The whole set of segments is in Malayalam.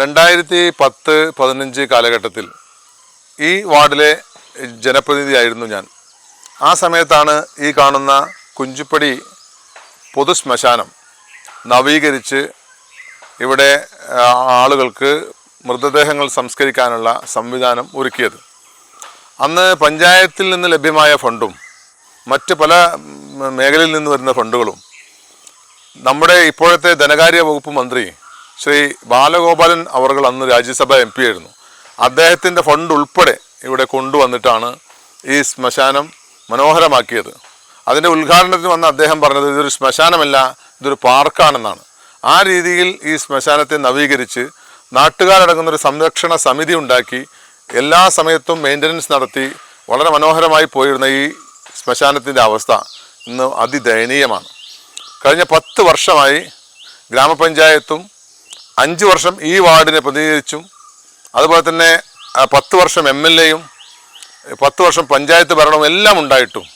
രണ്ടായിരത്തി പത്ത് പതിനഞ്ച് കാലഘട്ടത്തിൽ ഈ വാർഡിലെ ജനപ്രതിനിധിയായിരുന്നു ഞാൻ. ആ സമയത്താണ് ഈ കാണുന്ന കുഞ്ചുപ്പടി പൊതു ശ്മശാനം നവീകരിച്ച് ഇവിടെ ആളുകൾക്ക് മൃതദേഹങ്ങൾ സംസ്കരിക്കാനുള്ള സംവിധാനം ഒരുക്കിയത്. അന്ന് പഞ്ചായത്തിൽ നിന്ന് ലഭ്യമായ ഫണ്ടും മറ്റ് പല മേഖലയിൽ നിന്ന് വരുന്ന ഫണ്ടുകളും നമ്മുടെ ഇപ്പോഴത്തെ ധനകാര്യ വകുപ്പ് മന്ത്രി ശ്രീ ബാലഗോപാലൻ അവർകൾ അന്ന് രാജ്യസഭ എം പി ആയിരുന്നു. അദ്ദേഹത്തിന്റെ ഫണ്ട് ഉൾപ്പെടെ ഇവിടെ കൊണ്ടുവന്നിട്ടാണ് ഈ ശ്മശാനം മനോഹരമാക്കിയത്. അതിന്റെ ഉദ്ഘാടനത്തിന് വന്ന അദ്ദേഹം പറഞ്ഞത് ഇതൊരു ശ്മശാനമല്ല ഇതൊരു പാർക്കാണെന്നാണ്. ആ രീതിയിൽ ഈ ശ്മശാനത്തെ നവീകരിച്ച് നാട്ടുകാരടങ്ങുന്ന ഒരു സംരക്ഷണ സമിതി ഉണ്ടാക്കി എല്ലാ സമയത്തും മെയിന്റനൻസ് നടത്തി വളരെ മനോഹരമായി പോയിരുന്ന ഈ ശ്മശാനത്തിന്റെ അവസ്ഥ ഇന്ന് അതിദയനീയമാണ്. കഴിഞ്ഞ പത്ത് വർഷമായി ഗ്രാമപഞ്ചായത്തും അഞ്ച് വർഷം ഈ വാർഡിനെ പ്രതിനിധീകരിച്ചും അതുപോലെ തന്നെ പത്ത് വർഷം എം എൽ എയും പത്ത് വർഷം പഞ്ചായത്ത് ഭരണവും എല്ലാം ഉണ്ടായിട്ടും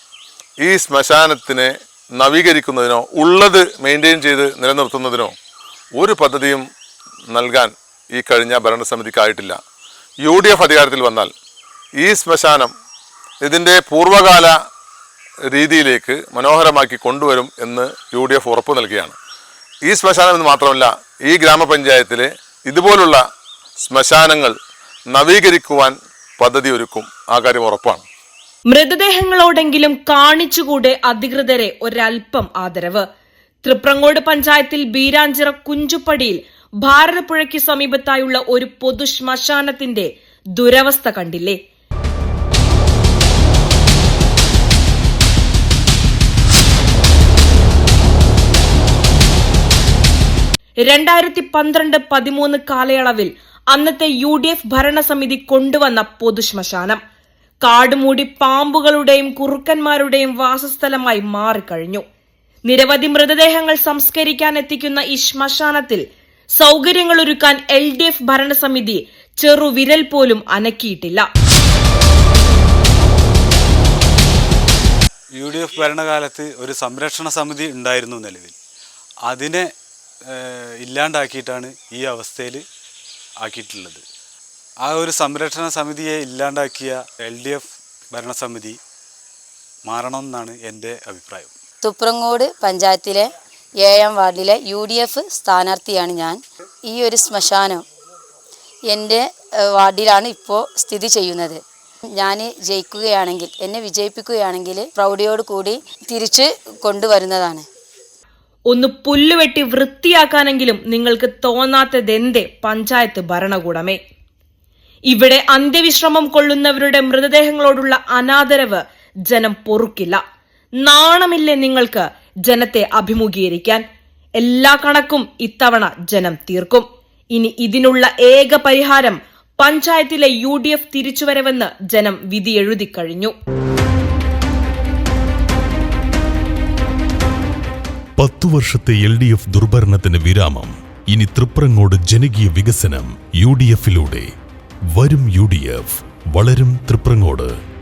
ഈ ശ്മശാനത്തിനെ നവീകരിക്കുന്നതിനോ ഉള്ളത് മെയിന്റെയിൻ ചെയ്ത് നിലനിർത്തുന്നതിനോ ഒരു പദ്ധതിയും നൽകാൻ ഈ കഴിഞ്ഞ ഭരണസമിതിക്കായിട്ടില്ല. യു ഡി എഫ് അധികാരത്തിൽ വന്നാൽ ഈ ശ്മശാനം ഇതിന്റെ പൂർവകാല രീതിയിലേക്ക് മനോഹരമാക്കി കൊണ്ടുവരും എന്ന് യു ഡി എഫ് ഉറപ്പ് നൽകുകയാണ്. ഈ ശ്മശാനം എന്ന് മാത്രമല്ല ഈ ഗ്രാമപഞ്ചായത്തിലെ ഇതുപോലുള്ള ശ്മശാനങ്ങൾ നവീകരിക്കുവാൻ പദ്ധതി ഒരുക്കും. ആ കാര്യം ഉറപ്പാണ്. മൃതദേഹങ്ങളോടെങ്കിലും കാണിച്ചുകൂടെ അധികൃതരെ ഒരൽപ്പം ആദരവ്. തൃപ്രങ്ങോട് പഞ്ചായത്തിൽ ബീരാഞ്ചിറ കുഞ്ചുപ്പടിയിൽ ഭാരതപ്പുഴയ്ക്ക് സമീപത്തായുള്ള ഒരു പൊതു ശ്മശാനത്തിന്റെ ദുരവസ്ഥ കണ്ടില്ലേ? രണ്ടായിരത്തി പന്ത്രണ്ട് പതിമൂന്ന് കാലയളവിൽ അന്നത്തെ യു ഡി എഫ് ഭരണസമിതി കൊണ്ടുവന്ന പൊതുശ്മശാനം കാടുമൂടി പാമ്പുകളുടെയും കുറുക്കന്മാരുടെയും വാസസ്ഥലമായി മാറിക്കഴിഞ്ഞു. നിരവധി മൃതദേഹങ്ങൾ സംസ്കരിക്കാൻ എത്തിക്കുന്ന ഈ ശ്മശാനത്തിൽ സൗകര്യങ്ങൾ ഒരുക്കാൻ എൽ ഡി എഫ് ഭരണസമിതി ചെറുവിരൽ പോലും അനക്കിയിട്ടില്ല. യു ഡി എഫ് ഭരണകാലത്ത് ഒരു സംരക്ഷണ സമിതി ഉണ്ടായിരുന്നു നിലവിൽ. അതിനെ ഇല്ലാണ്ടാക്കിയിട്ടാണ് ഈ അവസ്ഥയിൽ ആക്കിയിട്ടുള്ളത്. ആ ഒരു സംരക്ഷണ സമിതിയെ ഇല്ലാണ്ടാക്കിയ എൽ ഡി എഫ് ഭരണസമിതി മാറണമെന്നാണ് എന്റെ അഭിപ്രായം. തുപ്രങ്ങോട് പഞ്ചായത്തിലെ ഏഴാം വാർഡിലെ യു ഡി എഫ് സ്ഥാനാർത്ഥിയാണ് ഞാൻ. ഈ ഒരു ശ്മശാനം എന്റെ വാർഡിലാണ് ഇപ്പോൾ സ്ഥിതി ചെയ്യുന്നത്. ഞാൻ ജയിക്കുകയാണെങ്കിൽ എന്നെ വിജയിപ്പിക്കുകയാണെങ്കിൽ പ്രൗഢിയോട് കൂടി തിരിച്ച് കൊണ്ടുവരുന്നതാണ്. ഒന്ന് പുല്ലുവെട്ടി വൃത്തിയാക്കാനെങ്കിലും നിങ്ങൾക്ക് തോന്നാത്തതെന്തേ പഞ്ചായത്ത് ഭരണകൂടമേ? ഇവിടെ അന്ത്യവിശ്രമം കൊള്ളുന്നവരുടെ മൃതദേഹങ്ങളോടുള്ള അനാദരവ് ജനം പൊറുക്കില്ല. നാണമില്ലേ നിങ്ങൾക്ക് ജനത്തെ അഭിമുഖീകരിക്കാൻ? എല്ലാ കണക്കും ഇത്തവണ ജനം തീർക്കും. ഇനി ഇതിനുള്ള ഏക പരിഹാരം പഞ്ചായത്തിലെ യു ഡി എഫ് തിരിച്ചുവരവെന്ന് ജനം വിധിയെഴുതി കഴിഞ്ഞു. പത്തു വർഷത്തെ എൽ ഡി എഫ് ദുർഭരണത്തിന് വിരാമം. ഇനി തൃപ്രങ്ങോട് ജനകീയ വികസനം യു ഡി എഫിലൂടെ. വരും യു ഡി എഫ്. വളരും തൃപ്രങ്ങോട്.